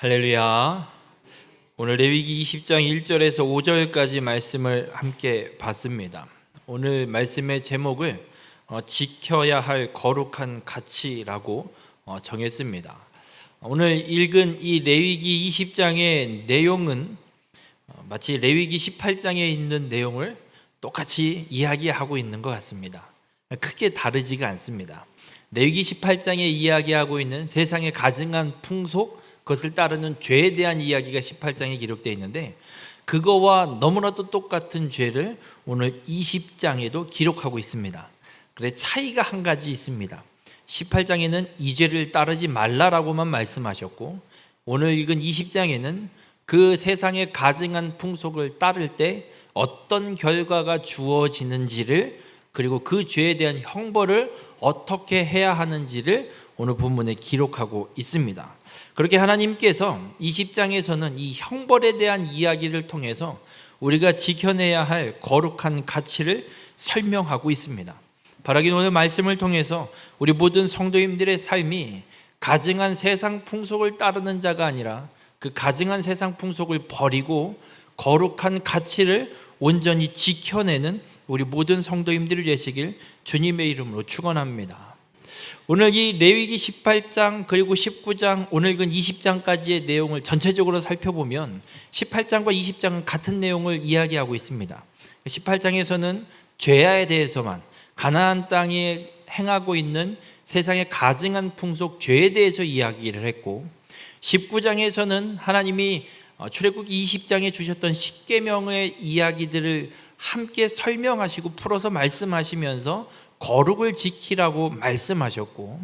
할렐루야. 오늘 레위기 20장 1절에서 5절까지 말씀을 함께 봤습니다. 오늘 말씀의 제목을 어, 지켜야 할 거룩한 가치라고 어, 정했습니다. 오늘 읽은 이 레위기 20장의 내용은 어, 마치 레위기 18장에 있는 내용을 똑같이 이야기하고 있는 것 같습니다. 크게 다르지가 않습니다. 레위기 18장에 이야기하고 있는 세상의 가증한 풍속 그것을 따르는 죄에 대한 이야기가 18장에 기록되어 있는데 그거와 너무나도 똑같은 죄를 오늘 20장에도 기록하고 있습니다. 그래 차이가 한 가지 있습니다. 18장에는 이 죄를 따르지 말라라고만 말씀하셨고 오늘 읽은 20장에는 그 세상의 가증한 풍속을 따를 때 어떤 결과가 주어지는지를 그리고 그 죄에 대한 형벌을 어떻게 해야 하는지를 오늘 본문에 기록하고 있습니다. 그렇게 하나님께서 20장에서는 이 형벌에 대한 이야기를 통해서 우리가 지켜내야 할 거룩한 가치를 설명하고 있습니다. 바라긴 오늘 말씀을 통해서 우리 모든 성도님들의 삶이 가증한 세상 풍속을 따르는 자가 아니라 그 가증한 세상 풍속을 버리고 거룩한 가치를 온전히 지켜내는 우리 모든 성도님들이 되시길 주님의 이름으로 축원합니다. 오늘 이 레위기 18장 그리고 19장 오늘 읽은 20장까지의 내용을 전체적으로 살펴보면 18장과 20장은 같은 내용을 이야기하고 있습니다. 18장에서는 죄에 대해서만 가나안 땅에 행하고 있는 세상의 가증한 풍속 죄에 대해서 이야기를 했고 19장에서는 하나님이 어, 출애굽기 20장에 주셨던 10계명의 이야기들을 함께 설명하시고 풀어서 말씀하시면서 거룩을 지키라고 말씀하셨고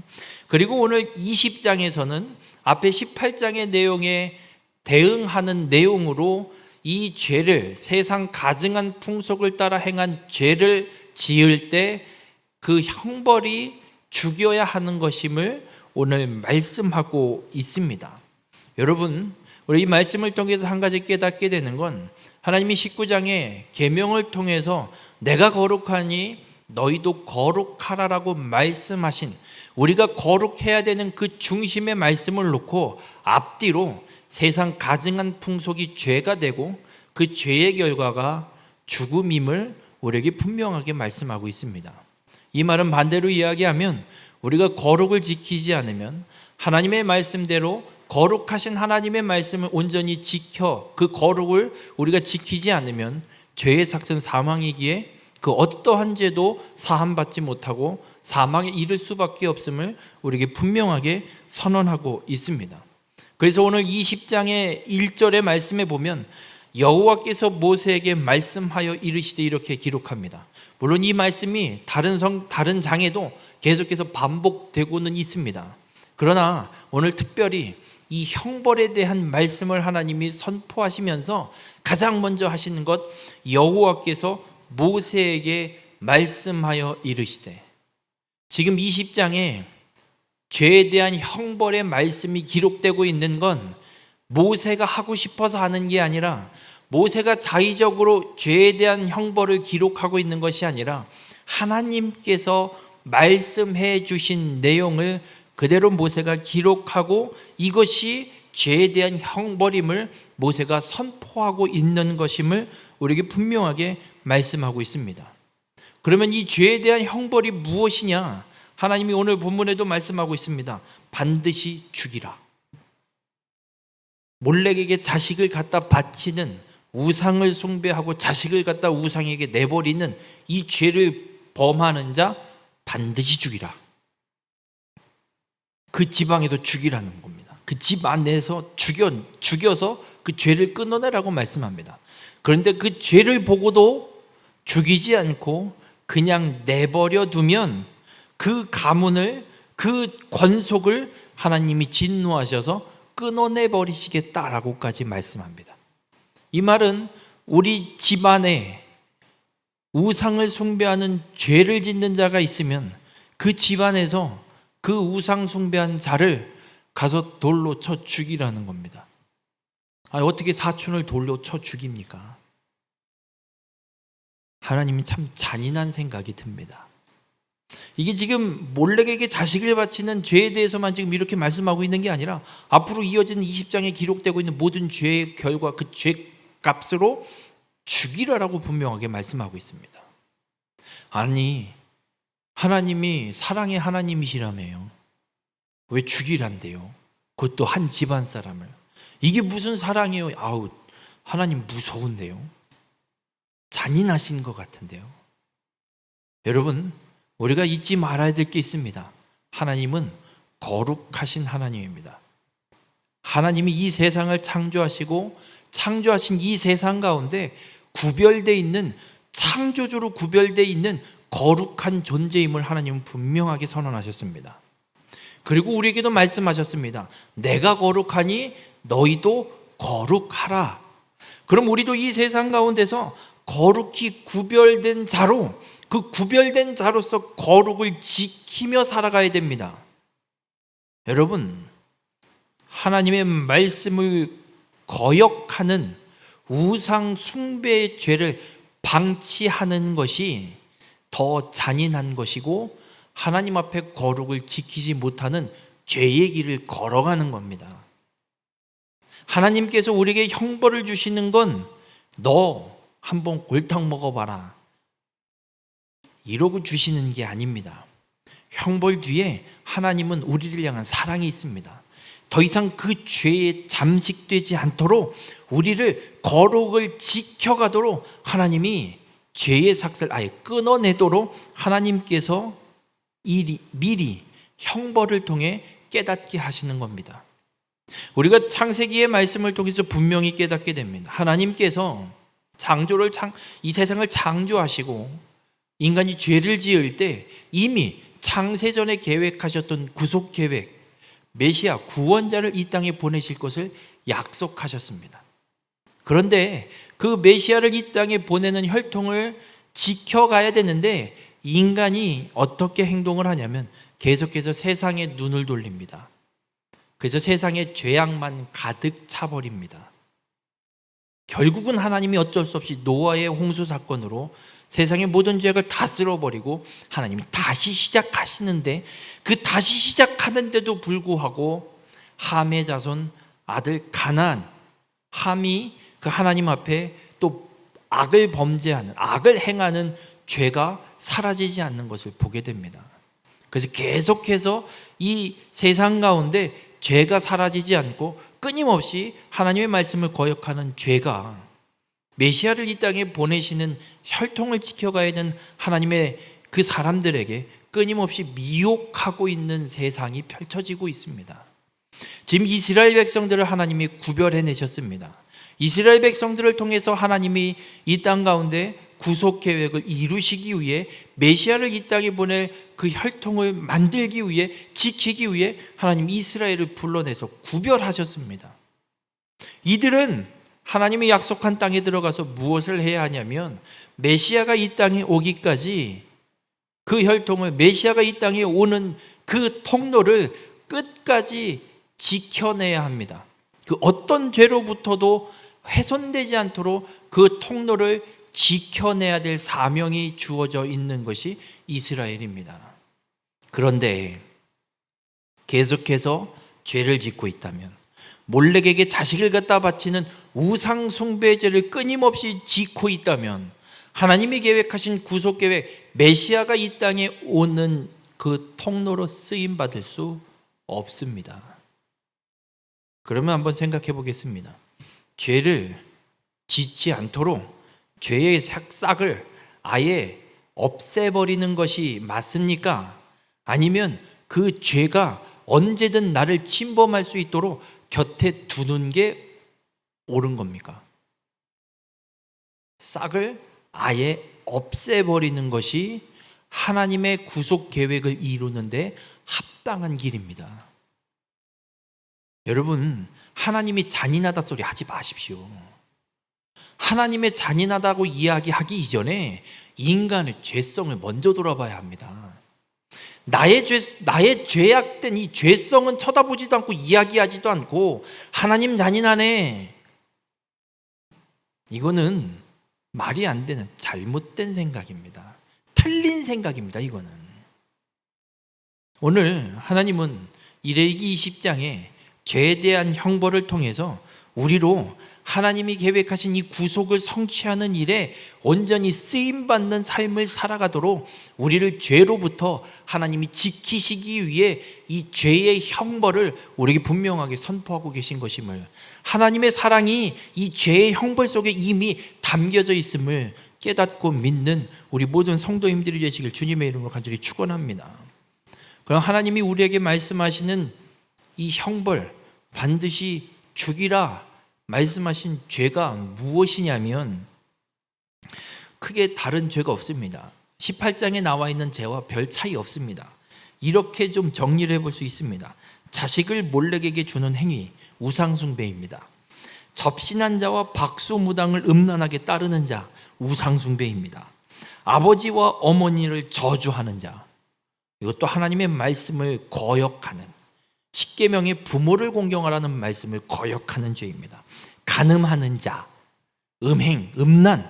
그리고 오늘 20장에서는 앞에 18장의 내용에 대응하는 내용으로 이 죄를 세상 가증한 풍속을 따라 행한 죄를 지을 때 그 형벌이 죽여야 하는 것임을 오늘 말씀하고 있습니다. 여러분, 우리 이 말씀을 통해서 한 가지 깨닫게 되는 건 하나님이 19장에 계명을 통해서 내가 거룩하니 너희도 거룩하라라고 말씀하신 우리가 거룩해야 되는 그 중심의 말씀을 놓고 앞뒤로 세상 가증한 풍속이 죄가 되고 그 죄의 결과가 죽음임을 우리에게 분명하게 말씀하고 있습니다. 이 말은 반대로 이야기하면 우리가 거룩을 지키지 않으면 하나님의 말씀대로 거룩하신 하나님의 말씀을 온전히 지켜 그 거룩을 우리가 지키지 않으면 죄의 삭은 사망이기에 그 어떠한 죄도 사함받지 못하고 사망에 이를 수밖에 없음을 우리에게 분명하게 선언하고 있습니다. 그래서 오늘 20장의 1절의 말씀에 보면 여호와께서 모세에게 말씀하여 이르시되 이렇게 기록합니다. 물론 이 말씀이 다른 성 다른 장에도 계속해서 반복되고는 있습니다. 그러나 오늘 특별히 이 형벌에 대한 말씀을 하나님이 선포하시면서 가장 먼저 하시는 것 여호와께서 모세에게 말씀하여 이르시되 지금 20장에 죄에 대한 형벌의 말씀이 기록되고 있는 건 모세가 하고 싶어서 하는 게 아니라 모세가 자의적으로 죄에 대한 형벌을 기록하고 있는 것이 아니라 하나님께서 말씀해 주신 내용을 그대로 모세가 기록하고 이것이 죄에 대한 형벌임을 모세가 선포하고 있는 것임을 우리에게 분명하게 말씀하고 있습니다. 그러면 이 죄에 대한 형벌이 무엇이냐? 하나님이 오늘 본문에도 말씀하고 있습니다. 반드시 죽이라. 몰렉에게 자식을 갖다 바치는 우상을 숭배하고 자식을 갖다 우상에게 내버리는 이 죄를 범하는 자 반드시 죽이라. 그 지방에서 죽이라는 겁니다. 그 집 안에서 죽여 죽여서 그 죄를 끊어내라고 말씀합니다. 그런데 그 죄를 보고도 죽이지 않고 그냥 내버려 두면 그 가문을 그 권속을 하나님이 진노하셔서 끊어내 버리시겠다라고까지 말씀합니다. 이 말은 우리 집안에 우상을 숭배하는 죄를 짓는 자가 있으면 그 집안에서 그 우상 숭배한 자를 가서 돌로 쳐 죽이라는 겁니다. 아, 어떻게 사촌을 돌로 쳐 죽입니까? 하나님이 참 잔인한 생각이 듭니다. 이게 지금 몰렉에게 자식을 바치는 죄에 대해서만 지금 이렇게 말씀하고 있는 게 아니라 앞으로 이어지는 20장에 기록되고 있는 모든 죄의 결과 그 죄 값으로 죽이라라고 분명하게 말씀하고 있습니다. 아니 하나님이 사랑의 하나님이시라며요. 왜 죽이란데요? 그것도 한 집안 사람을. 이게 무슨 사랑이에요? 아우 하나님 무서운데요. 잔인하신 것 같은데요. 여러분 우리가 잊지 말아야 될 게 있습니다. 하나님은 거룩하신 하나님입니다. 하나님이 이 세상을 창조하시고 창조하신 이 세상 가운데 구별되어 있는 창조주로 구별되어 있는 거룩한 존재임을 하나님은 분명하게 선언하셨습니다. 그리고 우리에게도 말씀하셨습니다. 내가 거룩하니 너희도 거룩하라. 그럼 우리도 이 세상 가운데서 거룩히 구별된 자로 그 구별된 자로서 거룩을 지키며 살아가야 됩니다. 여러분, 하나님의 말씀을 거역하는 우상 숭배의 죄를 방치하는 것이 더 잔인한 것이고 하나님 앞에 거룩을 지키지 못하는 죄의 길을 걸어가는 겁니다. 하나님께서 우리에게 형벌을 주시는 건 너 한번 골탕 먹어봐라. 이러고 주시는 게 아닙니다. 형벌 뒤에 하나님은 우리를 향한 사랑이 있습니다. 더 이상 그 죄에 잠식되지 않도록 우리를 거룩을 지켜가도록 하나님이 죄의 삭슬 아예 끊어내도록 하나님께서 이리, 미리 형벌을 통해 깨닫게 하시는 겁니다. 우리가 창세기의 말씀을 통해서 분명히 깨닫게 됩니다. 하나님께서 창조를 창, 이 세상을 창조하시고 인간이 죄를 지을 때 이미 창세전에 계획하셨던 구속 계획, 메시아 구원자를 이 땅에 보내실 것을 약속하셨습니다. 그런데 그 메시아를 이 땅에 보내는 혈통을 지켜가야 되는데 인간이 어떻게 행동을 하냐면 계속해서 세상에 눈을 돌립니다. 그래서 세상에 죄악만 가득 차버립니다. 결국은 하나님이 어쩔 수 없이 노아의 홍수 사건으로 세상의 모든 죄악을 다 쓸어버리고 하나님이 다시 시작하시는데 그 다시 시작하는데도 불구하고 함의 자손 아들 가난 함이 그 하나님 앞에 또 악을 범죄하는 악을 행하는 죄가 사라지지 않는 것을 보게 됩니다. 그래서 계속해서 이 세상 가운데 죄가 사라지지 않고 끊임없이 하나님의 말씀을 거역하는 죄가 메시아를 이 땅에 보내시는 혈통을 지켜가야 되는 하나님의 그 사람들에게 끊임없이 미혹하고 있는 세상이 펼쳐지고 있습니다. 지금 이스라엘 백성들을 하나님이 구별해 내셨습니다. 이스라엘 백성들을 통해서 하나님이 이 땅 가운데 구속 계획을 이루시기 위해 메시아를 이 땅에 보내 그 혈통을 만들기 위해 지키기 위해 하나님 이스라엘을 불러내서 구별하셨습니다. 이들은 하나님이 약속한 땅에 들어가서 무엇을 해야 하냐면 메시아가 이 땅에 오기까지 그 혈통을 메시아가 이 땅에 오는 그 통로를 끝까지 지켜내야 합니다. 그 어떤 죄로부터도 훼손되지 않도록 그 통로를 지켜내야 될 사명이 주어져 있는 것이 이스라엘입니다. 그런데 계속해서 죄를 짓고 있다면 몰렉에게 자식을 갖다 바치는 우상 숭배죄를 끊임없이 짓고 있다면 하나님이 계획하신 구속 계획 메시아가 이 땅에 오는 그 통로로 쓰임 받을 수 없습니다. 그러면 한번 생각해 보겠습니다. 죄를 짓지 않도록 죄의 싹싹을 아예 없애버리는 것이 맞습니까? 아니면 그 죄가 언제든 나를 침범할 수 있도록 곁에 두는 게 옳은 겁니까? 싹을 아예 없애버리는 것이 하나님의 구속 계획을 이루는데 합당한 길입니다. 여러분, 하나님이 잔인하다 소리 하지 마십시오. 하나님의 잔인하다고 이야기하기 이전에 인간의 죄성을 먼저 돌아봐야 합니다. 나의 죄, 나의 죄악된 이 죄성은 쳐다보지도 않고 이야기하지도 않고 하나님 잔인하네. 이거는 말이 안 되는 잘못된 생각입니다. 틀린 생각입니다. 이거는. 오늘 하나님은 이레기 20장에 죄에 대한 형벌을 통해서 우리로 하나님이 계획하신 이 구속을 성취하는 일에 온전히 쓰임 받는 삶을 살아가도록 우리를 죄로부터 하나님이 지키시기 위해 이 죄의 형벌을 우리에게 분명하게 선포하고 계신 것임을 하나님의 사랑이 이 죄의 형벌 속에 이미 담겨져 있음을 깨닫고 믿는 우리 모든 성도님들이 되시길 주님의 이름으로 간절히 축원합니다. 그럼 하나님이 우리에게 말씀하시는 이 형벌 반드시 죽이라 말씀하신 죄가 무엇이냐면 크게 다른 죄가 없습니다. 18장에 나와 있는 죄와 별 차이 없습니다. 이렇게 좀 정리를 해볼 수 있습니다. 자식을 몰래에게 주는 행위, 우상숭배입니다. 접신한 자와 박수무당을 음란하게 따르는 자, 우상숭배입니다. 아버지와 어머니를 저주하는 자, 이것도 하나님의 말씀을 거역하는 십계명의 부모를 공경하라는 말씀을 거역하는 죄입니다. 간음하는 자, 음행, 음란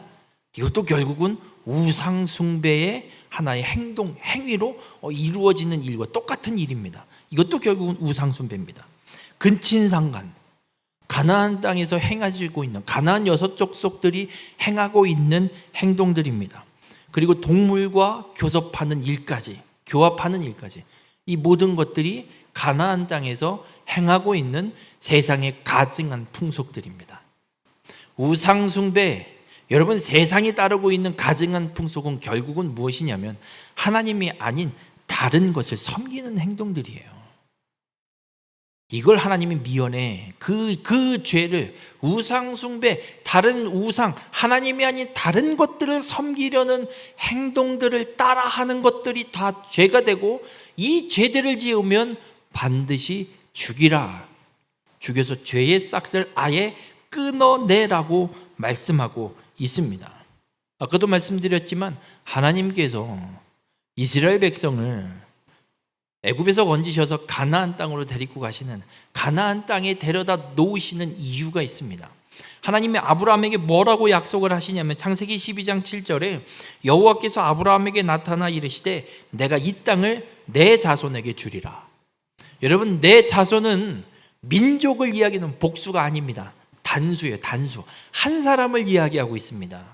이것도 결국은 우상 숭배의 하나의 행동, 행위로 어, 이루어지는 일과 똑같은 일입니다. 이것도 결국은 우상 숭배입니다. 근친상간 가나안 땅에서 행하고 있는 가나안 여섯 족속들이 행하고 있는 행동들입니다. 그리고 동물과 교섭하는 일까지, 교합하는 일까지 이 모든 것들이 가나안 땅에서 행하고 있는 세상의 가증한 풍속들입니다. 우상 숭배 여러분 세상이 따르고 있는 가증한 풍속은 결국은 무엇이냐면 하나님이 아닌 다른 것을 섬기는 행동들이에요. 이걸 하나님이 미연해 그, 그 죄를 우상숭배, 다른 우상, 하나님이 아닌 다른 것들을 섬기려는 행동들을 따라하는 것들이 다 죄가 되고 이 죄들을 지으면 반드시 죽이라. 죽여서 죄의 싹을 아예 끊어내라고 말씀하고 있습니다. 아까도 말씀드렸지만 하나님께서 이스라엘 백성을 애굽에서 건지셔서 가나안 땅으로 데리고 가시는 가나안 땅에 데려다 놓으시는 이유가 있습니다. 하나님이 아브라함에게 뭐라고 약속을 하시냐면 창세기 12장 7절에 여호와께서 아브라함에게 나타나 이르시되 내가 이 땅을 내 자손에게 주리라. 여러분 내 자손은 민족을 이야기하는 복수가 아닙니다. 단수예요, 단수. 한 사람을 이야기하고 있습니다.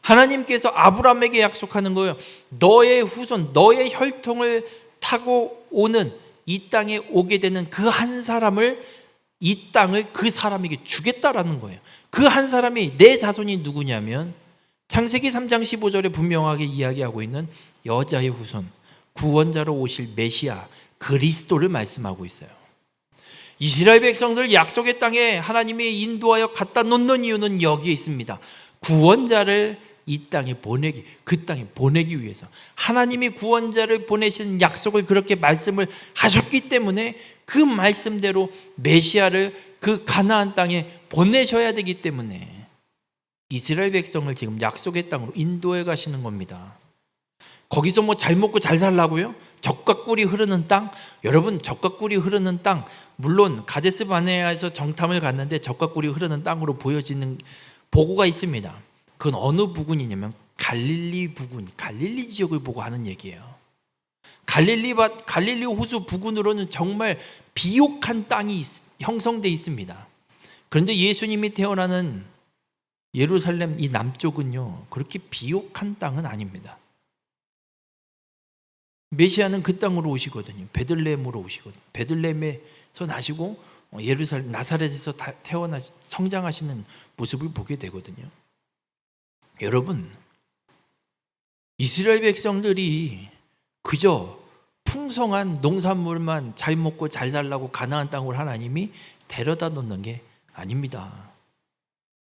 하나님께서 아브라함에게 약속하는 거예요. 너의 후손, 너의 혈통을 타고 오는 이 땅에 오게 되는 그 한 사람을 이 땅을 그 사람에게 주겠다라는 거예요. 그 한 사람이 내 자손이 누구냐면 창세기 3장 15절에 분명하게 이야기하고 있는 여자의 후손, 구원자로 오실 메시아 그리스도를 말씀하고 있어요. 이스라엘 백성들 약속의 땅에 하나님이 인도하여 갖다 놓는 이유는 여기에 있습니다. 구원자를 이 땅에 보내기, 그 땅에 보내기 위해서 하나님이 구원자를 보내신 약속을 그렇게 말씀을 하셨기 때문에 그 말씀대로 메시아를 그 가나안 땅에 보내셔야 되기 때문에 이스라엘 백성을 지금 약속의 땅으로 인도해 가시는 겁니다. 거기서 뭐 잘 먹고 잘 살라고요? 적과 꿀이 흐르는 땅? 여러분 적과 꿀이 흐르는 땅 물론 가데스 바네아에서 정탐을 갔는데 적과 꿀이 흐르는 땅으로 보여지는 보고가 있습니다. 그건 어느 부근이냐면 갈릴리 부근, 갈릴리 지역을 보고 하는 얘기예요. 갈릴리 밭, 갈릴리 호수 부근으로는 정말 비옥한 땅이 형성돼 있습니다. 그런데 예수님이 태어나는 예루살렘 이 남쪽은요 그렇게 비옥한 땅은 아닙니다. 메시아는 그 땅으로 오시거든요. 베들레헴으로 오시거든요. 베들레헴에서 나시고 예루살렘 나사렛에서 태어나 성장하시는 모습을 보게 되거든요. 여러분 이스라엘 백성들이 그저 풍성한 농산물만 잘 먹고 잘 살라고 가나안 땅을 하나님이 데려다 놓는 게 아닙니다.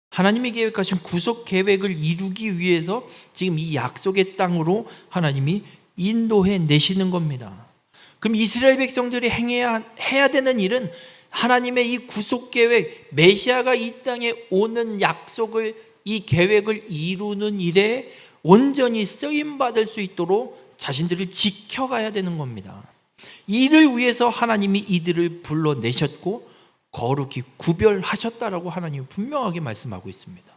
하나님이 계획하신 구속 계획을 이루기 위해서 지금 이 약속의 땅으로 하나님이 인도해 내시는 겁니다. 그럼 이스라엘 백성들이 행해야 해야 되는 일은 하나님의 이 구속 계획, 메시아가 이 땅에 오는 약속을 이 계획을 이루는 일에 온전히 쓰임 받을 수 있도록 자신들을 지켜가야 되는 겁니다. 이를 위해서 하나님이 이들을 불러내셨고 거룩히 구별하셨다라고 하나님이 분명하게 말씀하고 있습니다.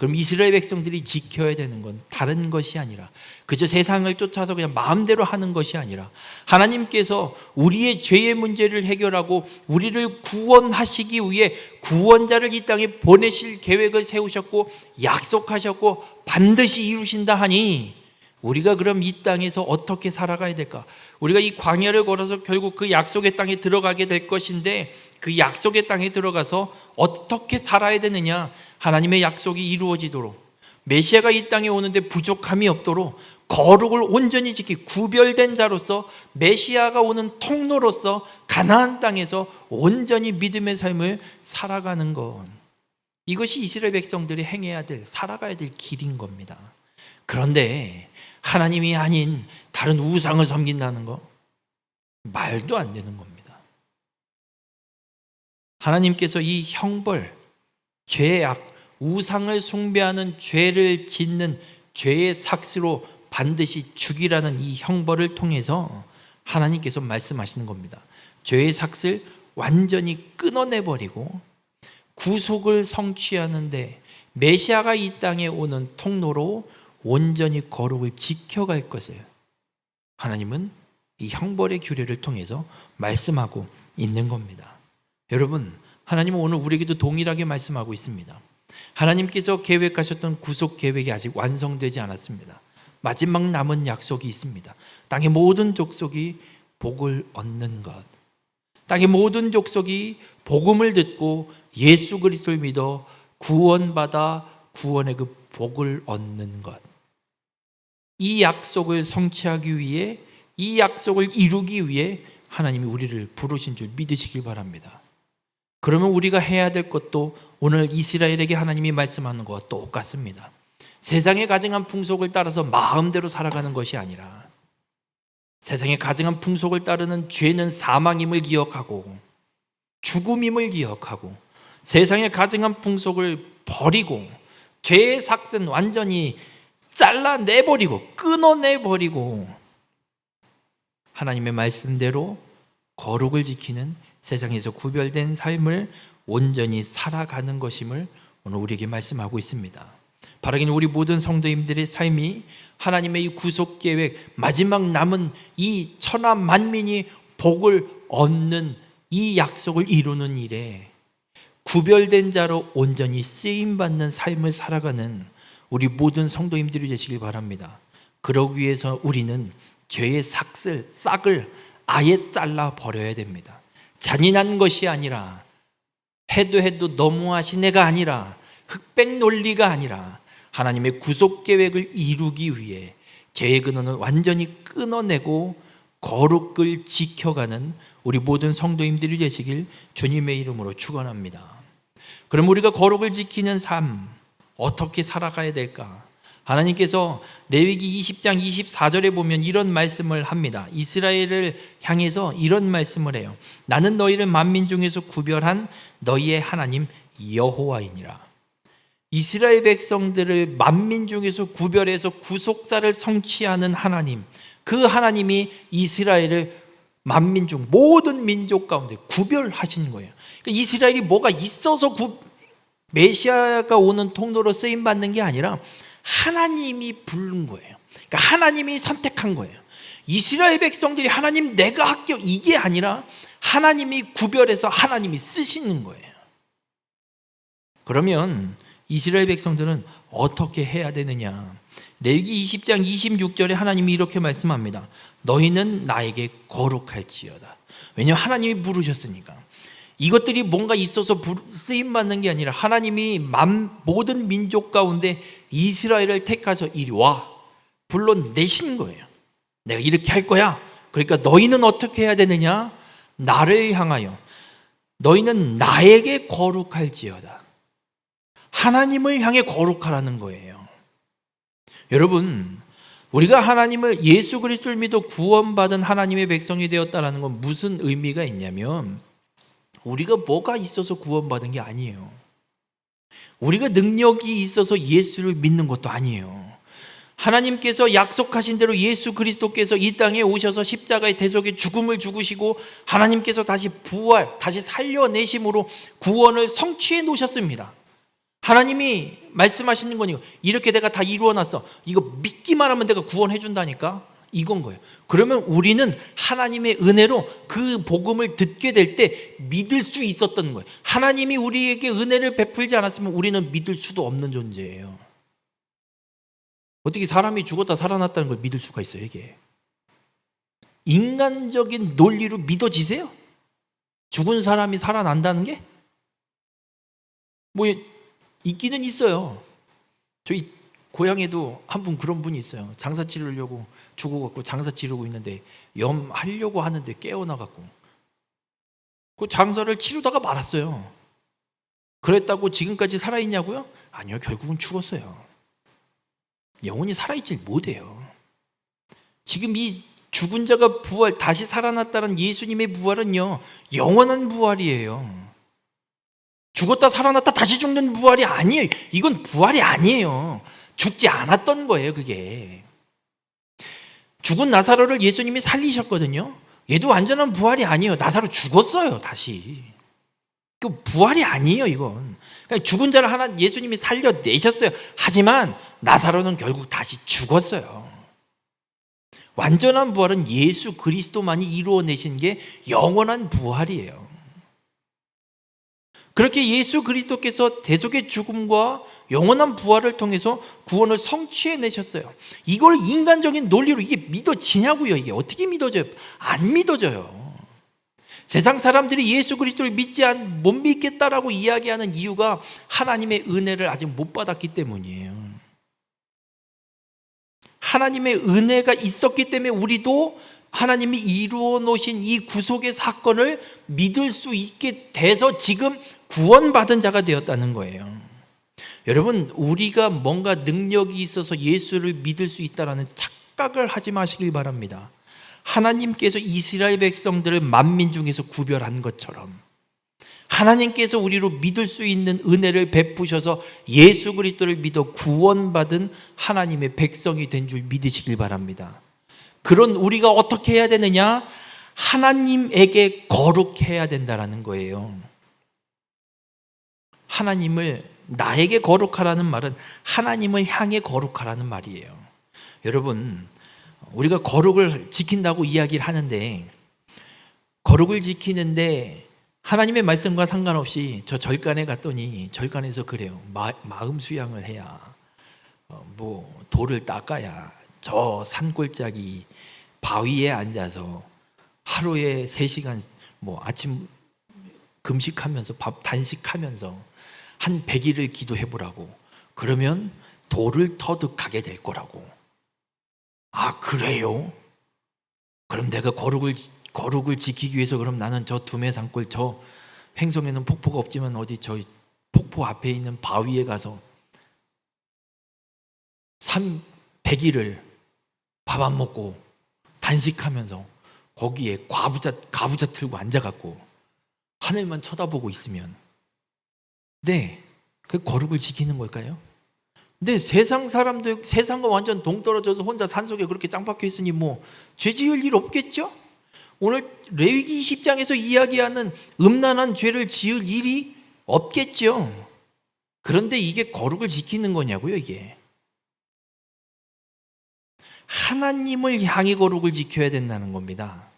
그럼 이스라엘 백성들이 지켜야 되는 건 다른 것이 아니라 그저 세상을 쫓아서 그냥 마음대로 하는 것이 아니라 하나님께서 우리의 죄의 문제를 해결하고 우리를 구원하시기 위해 구원자를 이 땅에 보내실 계획을 세우셨고 약속하셨고 반드시 이루신다 하니 우리가 그럼 이 땅에서 어떻게 살아가야 될까? 우리가 이 광야를 걸어서 결국 그 약속의 땅에 들어가게 될 것인데 그 약속의 땅에 들어가서 어떻게 살아야 되느냐? 하나님의 약속이 이루어지도록 메시아가 이 땅에 오는데 부족함이 없도록 거룩을 온전히 지키 구별된 자로서 메시아가 오는 통로로서 가나안 땅에서 온전히 믿음의 삶을 살아가는 것. 이것이 이스라엘 백성들이 행해야 될 살아가야 될 길인 겁니다. 그런데 하나님이 아닌 다른 우상을 섬긴다는 거 말도 안 되는 겁니다. 하나님께서 이 형벌, 죄악, 우상을 숭배하는 죄를 짓는 죄의 삭스로 반드시 죽이라는 이 형벌을 통해서 하나님께서 말씀하시는 겁니다. 죄의 삭스를 완전히 끊어내 버리고 구속을 성취하는데 메시아가 이 땅에 오는 통로로 온전히 거룩을 지켜갈 것을 하나님은 이 형벌의 규례를 통해서 말씀하고 있는 겁니다. 여러분, 하나님은 오늘 우리에게도 동일하게 말씀하고 있습니다. 하나님께서 계획하셨던 구속 계획이 아직 완성되지 않았습니다. 마지막 남은 약속이 있습니다. 땅의 모든 족속이 복을 얻는 것. 땅의 모든 족속이 복음을 듣고 예수 그리스도를 믿어 구원받아 구원의 그 복을 얻는 것. 이 약속을 성취하기 위해 이 약속을 이루기 위해 하나님이 우리를 부르신 줄 믿으시길 바랍니다. 그러면 우리가 해야 될 것도 오늘 이스라엘에게 하나님이 말씀하는 것과 똑같습니다. 세상의 가증한 풍속을 따라서 마음대로 살아가는 것이 아니라 세상의 가증한 풍속을 따르는 죄는 사망임을 기억하고 죽음임을 기억하고 세상의 가증한 풍속을 버리고 죄의 삭은 완전히 잘라내버리고 끊어내버리고 하나님의 말씀대로 거룩을 지키는 세상에서 구별된 삶을 온전히 살아가는 것임을 오늘 우리에게 말씀하고 있습니다. 바라기는 우리 모든 성도님들의 삶이 하나님의 이 구속 계획 마지막 남은 이 천하 만민이 복을 얻는 이 약속을 이루는 일에 구별된 자로 온전히 쓰임 받는 삶을 살아가는 우리 모든 성도님들이 되시길 바랍니다. 그러기 위해서 우리는 죄의 삭을 싹을 아예 잘라 버려야 됩니다. 잔인한 것이 아니라 해도 해도 너무하신 애가 아니라 흑백 논리가 아니라 하나님의 구속 계획을 이루기 위해 죄의 근원은 완전히 끊어내고 거룩을 지켜가는 우리 모든 성도님들이 되시길 주님의 이름으로 축원합니다. 그럼 우리가 거룩을 지키는 삶 어떻게 살아가야 될까? 하나님께서 레위기 20장 24절에 보면 이런 말씀을 합니다. 이스라엘을 향해서 이런 말씀을 해요. 나는 너희를 만민 중에서 구별한 너희의 하나님 여호와이니라. 이스라엘 백성들을 만민 중에서 구별해서 구속사를 성취하는 하나님, 그 하나님이 이스라엘을 만민 중 모든 민족 가운데 구별하신 거예요. 그러니까 이스라엘이 뭐가 있어서 구, 메시아가 오는 통로로 쓰임 받는 게 아니라 하나님이 부른 거예요. 그러니까 하나님이 선택한 거예요. 이스라엘 백성들이 하나님 내가 할게 이게 아니라 하나님이 구별해서 하나님이 쓰시는 거예요. 그러면 이스라엘 백성들은 어떻게 해야 되느냐? 레기 20장 26절에 하나님이 이렇게 말씀합니다. 너희는 나에게 거룩할지어다. 왜냐하면 하나님이 부르셨으니까. 이것들이 뭔가 있어서 쓰임 받는 게 아니라 하나님이 모든 민족 가운데 이스라엘을 택하서 이리 와 불러내신 거예요. 내가 이렇게 할 거야. 그러니까 너희는 어떻게 해야 되느냐? 나를 향하여 너희는 나에게 거룩할지어다. 하나님을 향해 거룩하라는 거예요. 여러분, 우리가 하나님을 예수 그리스도를 믿어 구원받은 하나님의 백성이 되었다라는 건 무슨 의미가 있냐면 우리가 뭐가 있어서 구원받은 게 아니에요. 우리가 능력이 있어서 예수를 믿는 것도 아니에요. 하나님께서 약속하신 대로 예수 그리스도께서 이 땅에 오셔서 십자가의 대속의 죽음을 죽으시고 하나님께서 다시 부활, 다시 살려내심으로 구원을 성취해 놓으셨습니다. 하나님이 말씀하시는 거니 이렇게 내가 다 이루어 놨어. 이거 믿기만 하면 내가 구원해 준다니까. 이건 거예요. 그러면 우리는 하나님의 은혜로 그 복음을 듣게 될 때 믿을 수 있었던 거예요. 하나님이 우리에게 은혜를 베풀지 않았으면 우리는 믿을 수도 없는 존재예요. 어떻게 사람이 죽었다 살아났다는 걸 믿을 수가 있어요, 이게. 인간적인 논리로 믿어지세요? 죽은 사람이 살아난다는 게? 뭐 있기는 있어요. 저희 고향에도 한 분 그런 분이 있어요. 장사 치르려고 죽어갖고 장사 치르고 있는데 염 하려고 하는데 깨어나갖고 그 장사를 치르다가 말았어요. 그랬다고 지금까지 살아있냐고요? 아니요, 결국은 죽었어요. 영혼이 살아있질 못해요. 지금 이 죽은 자가 부활, 다시 살아났다는 예수님의 부활은요, 영원한 부활이에요. 죽었다 살아났다 다시 죽는 부활이 아니에요. 이건 부활이 아니에요. 죽지 않았던 거예요, 그게. 죽은 나사로를 예수님이 살리셨거든요. 얘도 완전한 부활이 아니에요. 나사로 죽었어요, 다시. 그 부활이 아니에요, 이건. 그러니까 죽은 자를 하나 예수님이 살려내셨어요. 하지만 나사로는 결국 다시 죽었어요. 완전한 부활은 예수 그리스도만이 이루어내신 게 영원한 부활이에요. 그렇게 예수 그리스도께서 대속의 죽음과 영원한 부활을 통해서 구원을 성취해 내셨어요. 이걸 인간적인 논리로 이게 믿어지냐고요? 이게 어떻게 믿어져요? 안 믿어져요. 세상 사람들이 예수 그리스도를 믿지 않, 못 믿겠다라고 이야기하는 이유가 하나님의 은혜를 아직 못 받았기 때문이에요. 하나님의 은혜가 있었기 때문에 우리도 하나님이 이루어 놓으신 이 구속의 사건을 믿을 수 있게 돼서 지금 구원받은 자가 되었다는 거예요. 여러분, 우리가 뭔가 능력이 있어서 예수를 믿을 수 있다라는 착각을 하지 마시길 바랍니다. 하나님께서 이스라엘 백성들을 만민 중에서 구별한 것처럼 하나님께서 우리로 믿을 수 있는 은혜를 베푸셔서 예수 그리스도를 믿어 구원받은 하나님의 백성이 된 줄 믿으시길 바랍니다. 그런 우리가 어떻게 해야 되느냐? 하나님에게 거룩해야 된다라는 거예요. 하나님을 나에게 거룩하라는 말은 하나님을 향해 거룩하라는 말이에요. 여러분, 우리가 거룩을 지킨다고 이야기를 하는데 거룩을 지키는데 하나님의 말씀과 상관없이 저 절간에 갔더니 절간에서 그래요. 마, 음 수양을 해야 어, 뭐 돌을 닦아야 저 산골짜기 바위에 앉아서 하루에 3시간 뭐 아침 금식하면서 밥 단식하면서 한 100일을 기도해 보라고. 그러면 돌을 터득하게 될 거라고. 아, 그래요? 그럼 내가 거룩을 거룩을 지키기 위해서 그럼 나는 저 두메 산골 저 횡성에는 폭포가 없지만 어디 저 폭포 앞에 있는 바위에 가서 3 100일을 밥 안 먹고 단식하면서 거기에 과부자 가부자 틀고 앉아 갖고 하늘만 쳐다보고 있으면 네. 그 거룩을 지키는 걸까요? 근데 세상 사람들 세상과 완전 동떨어져서 혼자 산속에 그렇게 짱 박혀 있으니 뭐 죄 지을 일 없겠죠? 오늘 레위기 20장에서 이야기하는 음란한 죄를 지을 일이 없겠죠. 그런데 이게 거룩을 지키는 거냐고요, 이게. 하나님을 향해 거룩을 지켜야 된다는 겁니다.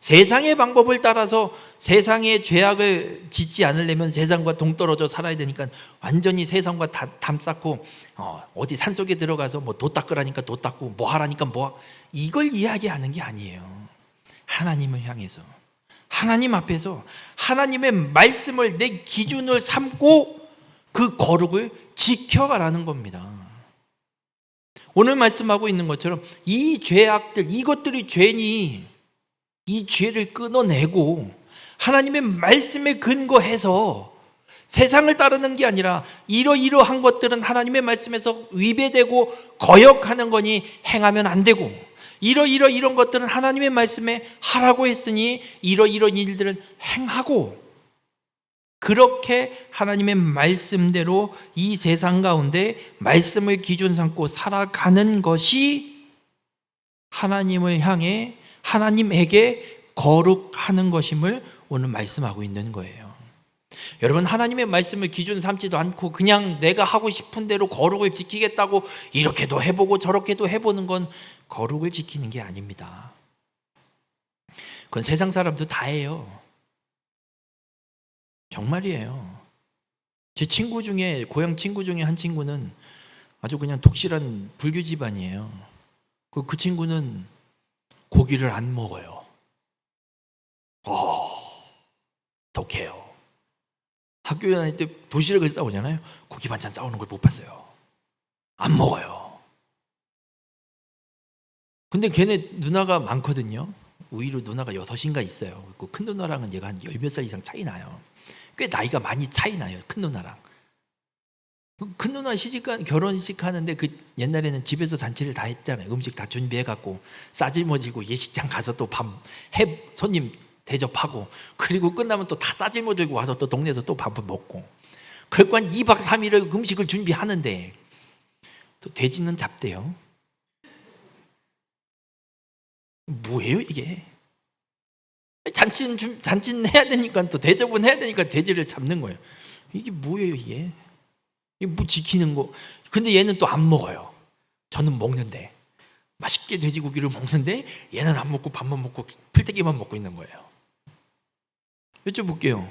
세상의 방법을 따라서 세상의 죄악을 짓지 않으려면 세상과 동떨어져 살아야 되니까 완전히 세상과 다, 담 쌓고 어, 디 산속에 들어가서 뭐 도 닦으라니까 도 닦고 뭐 하라니까 뭐 이걸 이야기하는 게 아니에요. 하나님을 향해서 하나님 앞에서 하나님의 말씀을 내 기준을 삼고 그 거룩을 지켜가라는 겁니다. 오늘 말씀하고 있는 것처럼 이 죄악들 이것들이 죄니 이 죄를 끊어내고 하나님의 말씀에 근거해서 세상을 따르는 게 아니라 이러이러한 것들은 하나님의 말씀에서 위배되고 거역하는 거니 행하면 안 되고 이러이러 이런 것들은 하나님의 말씀에 하라고 했으니 이러이런 일들은 행하고 그렇게 하나님의 말씀대로 이 세상 가운데 말씀을 기준 삼고 살아가는 것이 하나님을 향해 하나님에게 거룩하는 것임을 오늘 말씀하고 있는 거예요. 여러분 하나님의 말씀을 기준 삼지도 않고 그냥 내가 하고 싶은 대로 거룩을 지키겠다고 이렇게도 해보고 저렇게도 해보는 건 거룩을 지키는 게 아닙니다. 그건 세상 사람도 다 해요. 정말이에요. 제 친구 중에 고향 친구 중에 한 친구는 아주 그냥 독실한 불교 집안이에요. 그, 그 친구는 고기를 안 먹어요. 어, 독해요. 학교 다닐 때 도시락을 싸오잖아요. 고기 반찬 싸우는 걸 못 봤어요. 안 먹어요. 근데 걔네 누나가 많거든요. 우위로 누나가 여섯인가 있어요. 그 큰 누나랑은 얘가 한 열 몇 살 이상 차이 나요. 꽤 나이가 많이 차이 나요. 큰 누나랑. 그큰 누나 시집간 결혼식 하는데 그 옛날에는 집에서 잔치를 다 했잖아요. 음식 다 준비해 갖고 싸질머지고 예식장 가서 또밥해 손님 대접하고 그리고 끝나면 또 다 싸질머 들고 와서 또 동네에서 또 밥을 먹고 그러니까 2박 3일을 음식을 준비하는데 또 돼지는 잡대요. 뭐예요 이게? 잔치는 좀 잔치는 해야 되니까 또 대접은 해야 되니까 돼지를 잡는 거예요. 이게 뭐예요 이게? 이게 뭐 지키는 거? 근데 얘는 또 안 먹어요. 저는 먹는데 맛있게 돼지고기를 먹는데 얘는 안 먹고 밥만 먹고 풀떼기만 먹고 있는 거예요. 여쭤볼게요.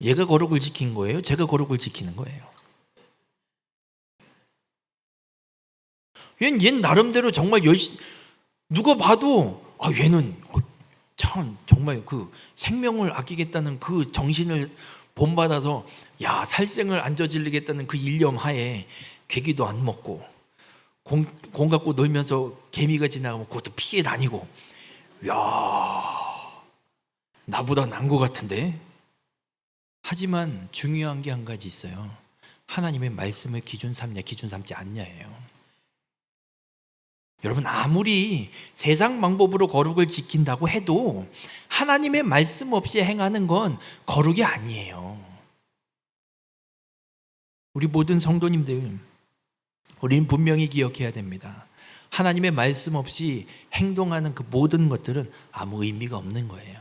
얘가 거룩을 지킨 거예요? 제가 거룩을 지키는 거예요? 얘는, 얘는 나름대로 정말 열심 누가 봐도 아 얘는 어, 참 정말 그 생명을 아끼겠다는 그 정신을 본받아서 야 살생을 안 저지르겠다는 그 일념 하에 괴기도 안 먹고 공, 공 갖고 놀면서 개미가 지나가면 그것도 피해 다니고 야 나보다 난 것 같은데? 하지만 중요한 게 한 가지 있어요. 하나님의 말씀을 기준 삼냐 기준 삼지 않냐예요 여러분 아무리 세상 방법으로 거룩을 지킨다고 해도 하나님의 말씀 없이 행하는 건 거룩이 아니에요. 우리 모든 성도님들 우리는 분명히 기억해야 됩니다. 하나님의 말씀 없이 행동하는 그 모든 것들은 아무 의미가 없는 거예요.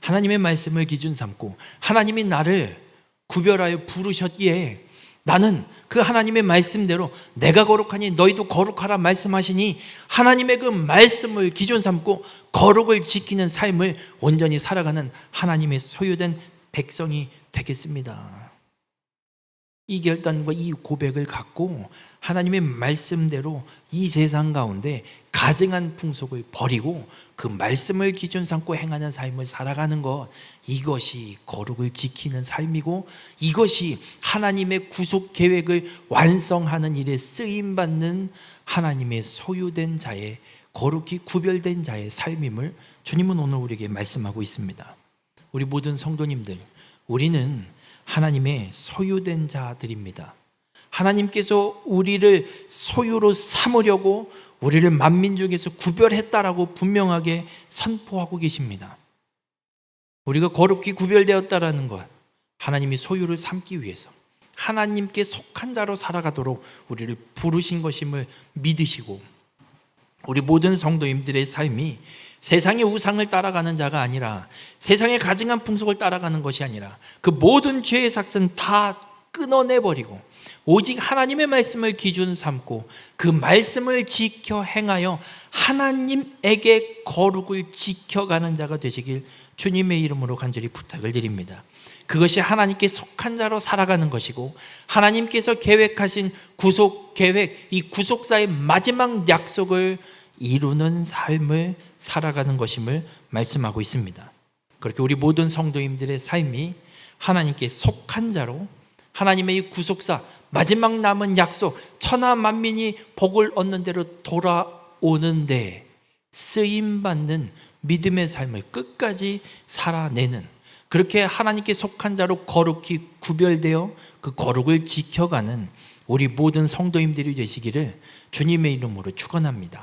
하나님의 말씀을 기준 삼고 하나님이 나를 구별하여 부르셨기에 나는 그 하나님의 말씀대로 내가 거룩하니 너희도 거룩하라 말씀하시니 하나님의 그 말씀을 기준 삼고 거룩을 지키는 삶을 온전히 살아가는 하나님의 소유된 백성이 되겠습니다. 이 결단과 이 고백을 갖고 하나님의 말씀대로 이 세상 가운데 가증한 풍속을 버리고 그 말씀을 기준 삼고 행하는 삶을 살아가는 것 이것이 거룩을 지키는 삶이고 이것이 하나님의 구속 계획을 완성하는 일에 쓰임 받는 하나님의 소유된 자의 거룩히 구별된 자의 삶임을 주님은 오늘 우리에게 말씀하고 있습니다. 우리 모든 성도님들 우리는 하나님의 소유된 자들입니다. 하나님께서 우리를 소유로 삼으려고 우리를 만민 중에서 구별했다라고 분명하게 선포하고 계십니다. 우리가 거룩히 구별되었다라는 것, 하나님이 소유를 삼기 위해서 하나님께 속한 자로 살아가도록 우리를 부르신 것임을 믿으시고 우리 모든 성도님들의 삶이 세상의 우상을 따라가는 자가 아니라 세상의 가증한 풍속을 따라가는 것이 아니라 그 모든 죄의 삭은 다 끊어내 버리고 오직 하나님의 말씀을 기준 삼고 그 말씀을 지켜 행하여 하나님에게 거룩을 지켜가는 자가 되시길 주님의 이름으로 간절히 부탁을 드립니다. 그것이 하나님께 속한 자로 살아가는 것이고 하나님께서 계획하신 구속 계획, 이 구속사의 마지막 약속을 이루는 삶을 살아가는 것임을 말씀하고 있습니다. 그렇게 우리 모든 성도님들의 삶이 하나님께 속한 자로 하나님의 이 구속사 마지막 남은 약속 천하 만민이 복을 얻는 대로 돌아오는데 쓰임 받는 믿음의 삶을 끝까지 살아내는 그렇게 하나님께 속한 자로 거룩히 구별되어 그 거룩을 지켜가는 우리 모든 성도님들이 되시기를 주님의 이름으로 축원합니다.